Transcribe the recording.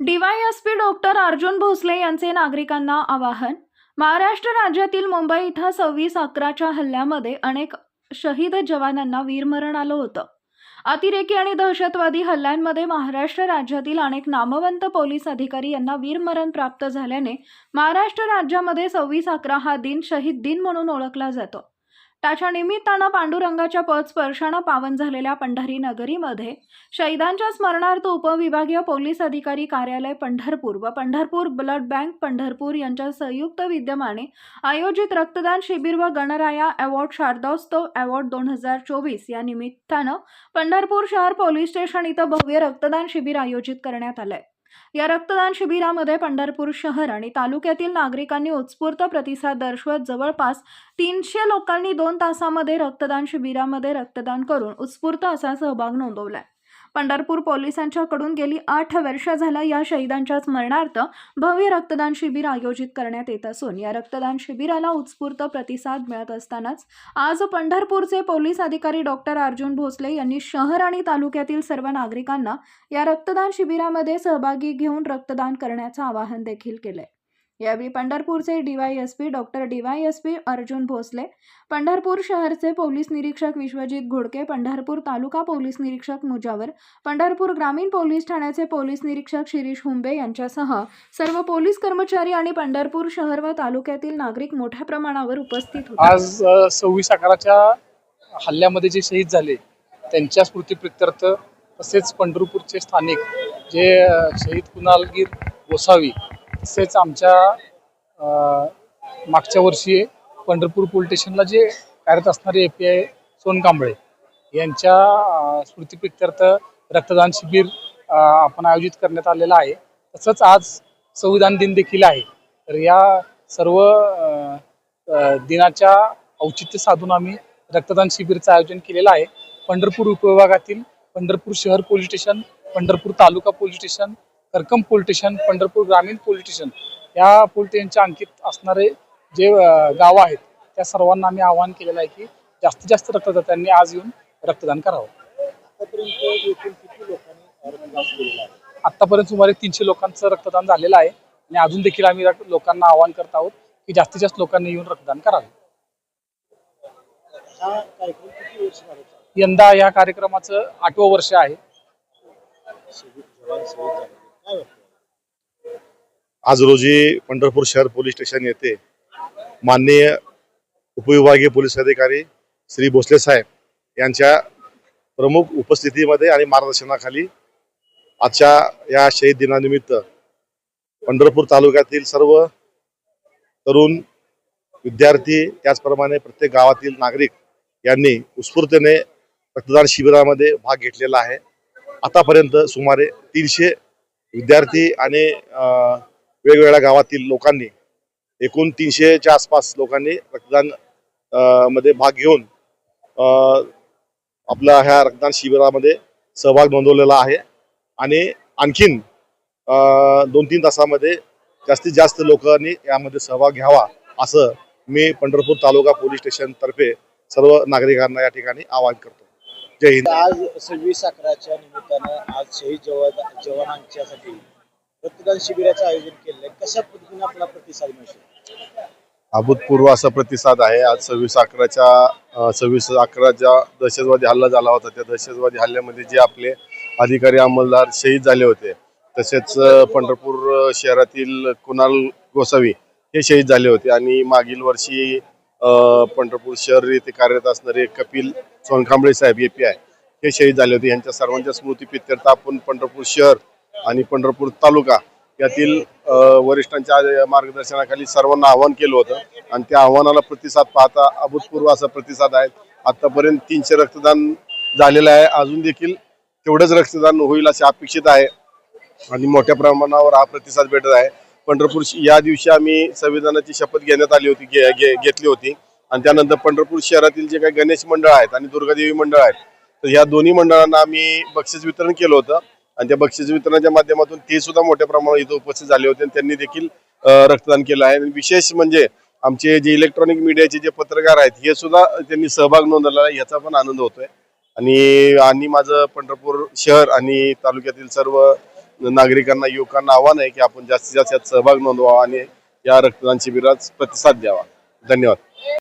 DySP doctor Arjun Bhosale यांचे नागरिकांना आवाहन. महाराष्ट्र राज्यातील मुंबई इथं सव्वीस अकराच्या हल्ल्यामध्ये अनेक शहीद जवानांना वीरमरण आलं होतं. अतिरेकी आणि दहशतवादी हल्ल्यांमध्ये महाराष्ट्र राज्यातील अनेक नामवंत पोलीस अधिकारी यांना वीरमरण प्राप्त झाल्याने महाराष्ट्र राज्यामध्ये सव्वीस अकरा हा दिन शहीद दिन म्हणून ओळखला जातो. त्याच्या निमित्तानं पांडुरंगाच्या पद स्पर्शानं पावन झालेल्या पंढरी नगरीमध्ये शहीदांच्या स्मरणार्थ उपविभागीय पोलीस अधिकारी कार्यालय पंढरपूर व पंढरपूर ब्लड बँक पंढरपूर यांच्या संयुक्त विद्यमाने आयोजित रक्तदान शिबिर व गणराया अवॉर्ड शारदोत्सव अवॉर्ड दोन हजार चोवीस या निमित्तानं पंढरपूर शहर पोलीस स्टेशन इथं भव्य रक्तदान शिबिर आयोजित करण्यात आलंय. या रक्तदान शिबिरामध्ये पंढरपूर शहर आणि तालुक्यातील नागरिकांनी उत्स्फूर्त प्रतिसाद दर्शवत जवळपास तीनशे लोकांनी दोन तासामध्ये रक्तदान शिबिरामध्ये रक्तदान करून उत्स्फूर्त असा सहभाग नोंदवलाय. पंढरपूर पोलिसांच्याकडून गेली आठ वर्ष झालं या शहीदांच्या स्मरणार्थ भव्य रक्तदान शिबिर आयोजित करण्यात येत असून या रक्तदान शिबिराला उत्स्फूर्त प्रतिसाद मिळत असतानाच आज पंढरपूरचे पोलीस अधिकारी डॉक्टर अर्जुन भोसले यांनी शहर आणि तालुक्यातील सर्व नागरिकांना या रक्तदान शिबिरामध्ये सहभागी घेऊन रक्तदान करण्याचं आवाहन देखील केलंय. यावेळी पंढरपूरचे DYSP doctor DYSP Arjun Bhosale Pandharpur शहरचे police निरीक्षक विश्वजित घोडके पंढरपूर तालुका पोलीस निरीक्षक मुजावर पंढरपूर ग्रामीण पोलीस ठाण्याचे पोलीस निरीक्षक शिरीष हुंबे यांच्यासह सर्व पोलीस कर्मचारी आणि पंढरपूर शहर व तालुक्यातील नागरिक मोठ्या प्रमाणावर उपस्थित होते. आज सव्वीस अकराच्या हल्ल्यामध्ये जे शहीद झाले त्यांच्या स्मृतीप्रित्यर्थ तसेच पंढरपूरचे स्थानिक जे शहीद कुणालगीर गोसावी तसेच आमच्या मागच्या वर्षी पंढरपूर पोलीस स्टेशनला जे कार्यरत असणारे ए पी आय सोनकांबळे यांच्या अ, स्मृतीप्रित्यर्थ रक्तदान शिबिर आपण आयोजित करण्यात आलेलं आहे. तसंच आज संविधान दिन देखील आहे. तर या सर्व दिनाच्या औचित्य साधून आम्ही रक्तदान शिबिरचं आयोजन केलेलं आहे. पंढरपूर उपविभागातील पंढरपूर शहर पोलीस स्टेशन पंढरपूर तालुका पोलीस स्टेशन तरकम पोलीस पंढरपूर ग्रामीण पोलिटिशन या पोलीस स्टेशनच्या अंकित असणारे जे गावं आहेत त्या सर्वांना आम्ही आवाहन केलेलं आहे की जास्तीत जास्त रक्तदात्यांनी आज येऊन रक्तदान करावं. आतापर्यंत सुमारे तीनशे लोकांचं रक्तदान झालेलं आहे आणि अजून देखील आम्ही लोकांना आवाहन करत आहोत की जास्तीत जास्त लोकांनी येऊन रक्तदान करावे. यंदा या कार्यक्रमाचं आठवं वर्ष आहे. आज रोजी पंढरपूर शहर पोलीस स्टेशन येथे माननीय उपविभागीय पोलीस अधिकारी श्री भोसले साहेब यांच्या प्रमुख उपस्थितीमध्ये आणि मार्गदर्शनाखाली आजच्या या शहीद दिनानिमित्त पंढरपूर तालुक्यातील सर्व तरुण विद्यार्थी त्याचप्रमाणे प्रत्येक गावातील नागरिक यांनी उत्स्फूर्ततेने रक्तदान शिबिरामध्ये भाग घेतलेला आहे. आतापर्यंत सुमारे तीनशे विद्यार्थी आणि वेगवेगळ्या गावातील लोकांनी एकूण तीनशेच्या आसपास लोकांनी रक्तदानमध्ये भाग घेऊन आपला ह्या रक्तदान शिबिरामध्ये सहभाग नोंदवलेला आहे. आणि आणखीन दोन तीन तासामध्ये जास्तीत जास्त लोकांनी यामध्ये सहभाग घ्यावा असं मी पंढरपूर तालुका पोलीस स्टेशनतर्फे सर्व नागरिकांना या ठिकाणी आवाहन करतो. जय हिंद. आज सव्वीस अकराच्या निमित्तानं आज शहीद जवान जवानांच्यासाठी रक्तदान शिबिराचं आयोजन आहे. कशा पद्धतीने आपला प्रतिसाद मिळू शकतो अभूतपूर्व असा प्रतिसाद आहे. आज सव्वीस अकराच्या सव्वीस अकराच्या दहशतवादी हल्ला झाला होता. त्या दहशतवादी हल्ल्यामध्ये जे आपले अधिकारी अंमलदार शहीद झाले होते तसेच पंढरपूर शहरातील कुणाल गोसावी हे शहीद झाले होते. आणि मागील वर्षी पंढरपूर शहर येथे कार्यरत असणारे कपिल सोनखांबळे साहेब ए पी आय हे शहीद झाले होते. यांच्या सर्वांच्या स्मृतीप्रित्यर्थ आपण पंढरपूर शहर आणि पंढरपूर तालुका यातील वरिष्ठांच्या मार्गदर्शनाखाली सर्वांना आव्हान केलं होतं. आणि त्या आव्हानाला प्रतिसाद पाहता अभूतपूर्व असा प्रतिसाद आहे. आतापर्यंत तीनशे रक्तदान झालेलं आहे. अजून देखील तेवढंच रक्तदान होईल असे अपेक्षित आहे. आणि मोठ्या प्रमाणावर हा प्रतिसाद भेटत आहे. पंढरपूर श- या दिवशी आम्ही संविधानाची शपथ घेण्यात आली होती घेतली होती. आणि त्यानंतर पंढरपूर शहरातील जे काही गणेश मंडळ आहेत आणि दुर्गादेवी मंडळ आहेत तर ह्या दोन्ही मंडळांना आम्ही बक्षीस वितरण केलं होतं. आणि त्या बक्षीस वितरणाच्या माध्यमातून ते सुद्धा मोठ्या प्रमाणात इथं उपस्थित झाले होते आणि त्यांनी देखील रक्तदान केलं आहे. आणि विशेष म्हणजे आमचे जे इलेक्ट्रॉनिक मीडियाचे जे पत्रकार आहेत हे सुद्धा त्यांनी सहभाग नोंदवला आहे याचा पण आनंद होतोय. आणि आणि माझं पंढरपूर शहर आणि तालुक्यातील सर्व नागरिकांना युवकांना आव्हान आहे की आपण जास्तीत जास्त यात सहभाग नोंदवावा आणि या रक्तदान शिबिरात प्रतिसाद द्यावा. धन्यवाद.